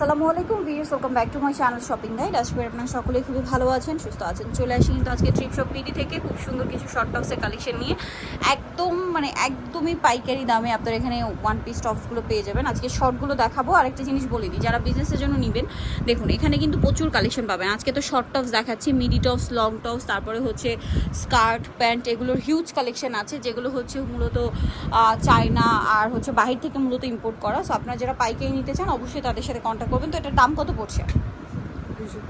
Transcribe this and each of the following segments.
আসসালামু আলাইকুম viewers, welcome back to my channel shopping guide. আজকে আপনারা সকলেই খুবই ভালো আছেন, সুস্থ আছেন। চলে আসি কিন্তু আজকে ট্রিপ শপ পিডি থেকে খুব সুন্দর কিছু শর্ট টপসের কালেকশন নিয়ে। একদম মানে একদমই পাইকারি দামে আপনারা এখানে ওয়ান পিস টপসগুলো পেয়ে যাবেন। আজকে শর্টগুলো দেখাবো। আর একটা জিনিস বলে দিই, যারা বিজনেসের জন্য নেবেন, দেখুন, এখানে কিন্তু প্রচুর কালেকশন পাবেন। আজকে তো শর্ট টপস দেখাচ্ছি মিডি টপস লং টপস তারপরে হচ্ছে স্কার্ট প্যান্ট এগুলোর হিউজ কালেকশন আছে, যেগুলো হচ্ছে মূলত চায়না আর হচ্ছে বাহির থেকে মূলত ইম্পোর্ট করা। সো আপনারা যারা পাইকারি নিতে চান, অবশ্যই তাদের সাথে কন্ট্যাক্ট করবেন তো এটার দাম কত পড়ছে?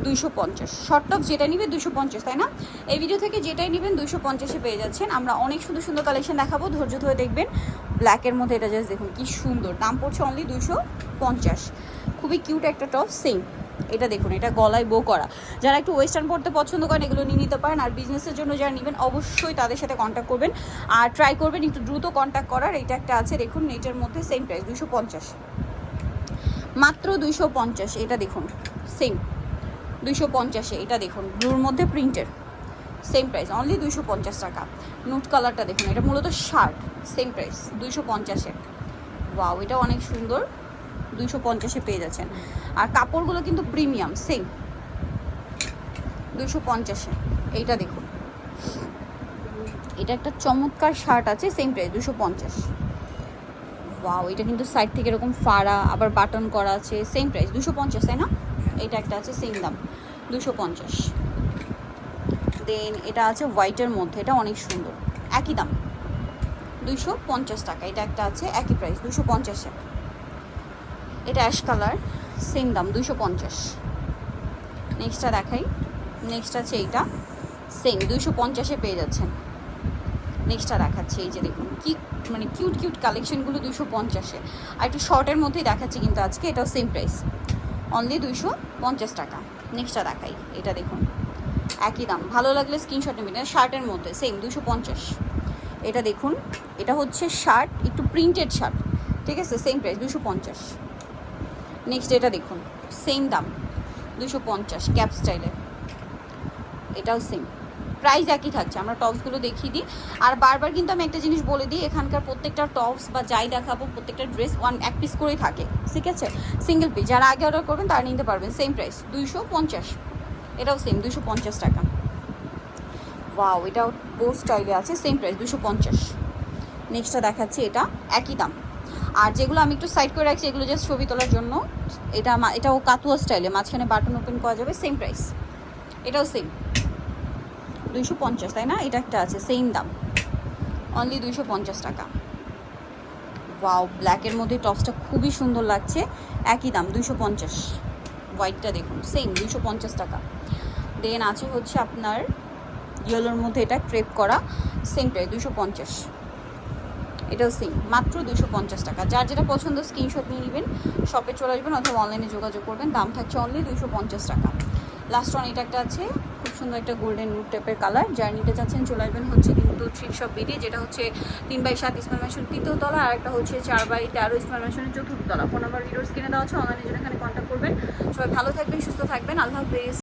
দুইশো পঞ্চাশ। শর্ট টপ যেটা নিবে দুশো পঞ্চাশ, তাই না? এই ভিডিও থেকে যেটাই নেবেন দুশো পঞ্চাশে পেয়ে যাচ্ছেন। আমরা অনেক সুন্দর সুন্দর কালেকশন দেখাবো, ধৈর্য ধরে দেখবেন। ব্ল্যাকের মধ্যে এটা জাস্ট দেখুন, কি সুন্দর। দাম পড়ছে অনলি দুশো পঞ্চাশ। খুবই কিউট একটা টপ সেম এটা দেখুন, এটা গলায় বো করা। যারা একটু ওয়েস্টার্ন পড়তে পছন্দ করেন, এগুলো নিয়ে নিতে পারেন। আর বিজনেসের জন্য যারা নেবেন, অবশ্যই তাদের সাথে কন্ট্যাক্ট করবেন। আর ট্রাই করবেন, একটু দ্রুত কন্ট্যাক্ট করার। এটা একটা আছে, দেখুন, এটার মধ্যে সেম প্রাইস দুশো পঞ্চাশ। মাত্র দুইশো পঞ্চাশ, এটা দেখুন সেম দুইশো পঞ্চাশে, এটা দেখুন ব্লুর মধ্যে প্রিন্টের সেম প্রাইস অনলি দুইশো পঞ্চাশ টাকা। নুট কালারটা দেখুন, এটা মূলত শার্ট সেম প্রাইস দুইশো পঞ্চাশে। ওয়াও এটা অনেক সুন্দর, দুইশো পঞ্চাশে পেয়ে যাচ্ছেন। আর কাপড়গুলো কিন্তু প্রিমিয়াম সেম দুইশো পঞ্চাশে, এইটা দেখুন। এটা একটা চমৎকার শার্ট আছে সেম প্রাইস দুশো পঞ্চাশ। ওয়াও এটা কিন্তু সাইড থেকে এরকম ফাড়া, আবার বাটন করা আছে সেম প্রাইস দুশো পঞ্চাশ, তাই না? এটা একটা আছে সেম দাম, দুশো পঞ্চাশ। দেন এটা আছে হোয়াইটের মধ্যে, এটা অনেক সুন্দর, একই দাম। দুইশো পঞ্চাশ টাকা, এটা একটা আছে, একই প্রাইস দুশো পঞ্চাশে এটা অ্যাশ কালার সেম দাম, দুশো পঞ্চাশ। নেক্সটটা দেখাই নেক্সট আছে এইটা সেম দুশো পঞ্চাশে পেয়ে যাচ্ছেন। নেক্সটটা দেখাচ্ছি, এই যে দেখুন, কি মানে কিউট কিউট কালেকশনগুলো দুশো পঞ্চাশে। আর একটু শর্টের মধ্যেই দেখাচ্ছি কিন্তু আজকে, এটাও সেম প্রাইস অনলি দুইশো পঞ্চাশ টাকা। নেক্সটটা দেখাই, এটা দেখুন। একই দাম। ভালো লাগলে স্ক্রিনশট নেবেন। শার্টের মধ্যে সেম দুশো পঞ্চাশ। এটা দেখুন, এটা হচ্ছে শার্ট একটু প্রিন্টেড শার্ট ঠিক আছে? সেম প্রাইস দুশো পঞ্চাশ। নেক্সট এটা দেখুন সেম দাম দুশো পঞ্চাশ ক্যাপ স্টাইলের এটাও সেম প্রাইস একই থাকছে, আমরা টপসগুলো দেখিয়ে দিই। আর বারবার কিন্তু আমি একটা জিনিস বলে দিই, এখানকার প্রত্যেকটা টপস বা যাই দেখাবো, প্রত্যেকটা ড্রেস ওয়ান, এক পিস করেই থাকে, ঠিক আছে? সিঙ্গেল পিস যারা আগে অর্ডার করবেন তারা নিতে পারবেন সেম প্রাইস দুইশো পঞ্চাশ। এটাও সেম দুশো পঞ্চাশ টাকা। ওয়াও এটাও বো স্টাইলে আছে সেম প্রাইস দুশো পঞ্চাশ। নেক্সটটা দেখাচ্ছি, এটা একই দাম। আর যেগুলো আমি একটু সাইড করে রাখছি, এগুলো জাস্ট ছবি তোলার জন্য, এটা এটাও কাতুয়া স্টাইলে মাঝখানে বাটন ওপেন করা যাবে সেম প্রাইস এটাও সেম দুইশো পঞ্চাশ, তাই না? এটা একটা আছে সেম দাম। অনলি দুইশো পঞ্চাশ টাকা। ওয়াও ব্ল্যাকের মধ্যে টপসটা খুবই সুন্দর লাগছে। একই দাম, দুইশো পঞ্চাশ। হোয়াইটটা দেখুন সেম দুইশো পঞ্চাশ টাকা। দেন আছে হচ্ছে আপনার ইয়েলোর মধ্যে এটা ক্রেপ করা সেম প্রাইস দুইশো পঞ্চাশ। এটাও সেম মাত্র দুশো পঞ্চাশ টাকা। যার যেটা পছন্দ স্ক্রিনশট নিয়ে নেবেন শপে চলে আসবেন অথবা অনলাইনে যোগাযোগ করবেন। দাম থাকছে অনলি দুশো পঞ্চাশ টাকা। লাস্ট ওয়ান এটা একটা আছে সুন্দর একটা গোল্ডেন রুট টাইপের কালার জার্নিটা নিতে চাচ্ছেন চলে আসবেন হচ্ছে কিন্তু থ্রিপ শপ বিডি যেটা হচ্ছে তিন বাই সাত ইসমাল মেশন তৃতীয় তলা, আর একটা হচ্ছে চার বাই তেরো ইসমাল মেশনের চতুর্থ তলা। ফোন নাম্বার ভিডিওস কিনে দেওয়া আছে অনলাইনে জন্য এখানে কন্ট্যাক্ট করবেন। সবাই ভালো থাকবেন, সুস্থ থাকবেন। আল্লাহ হাফেজ।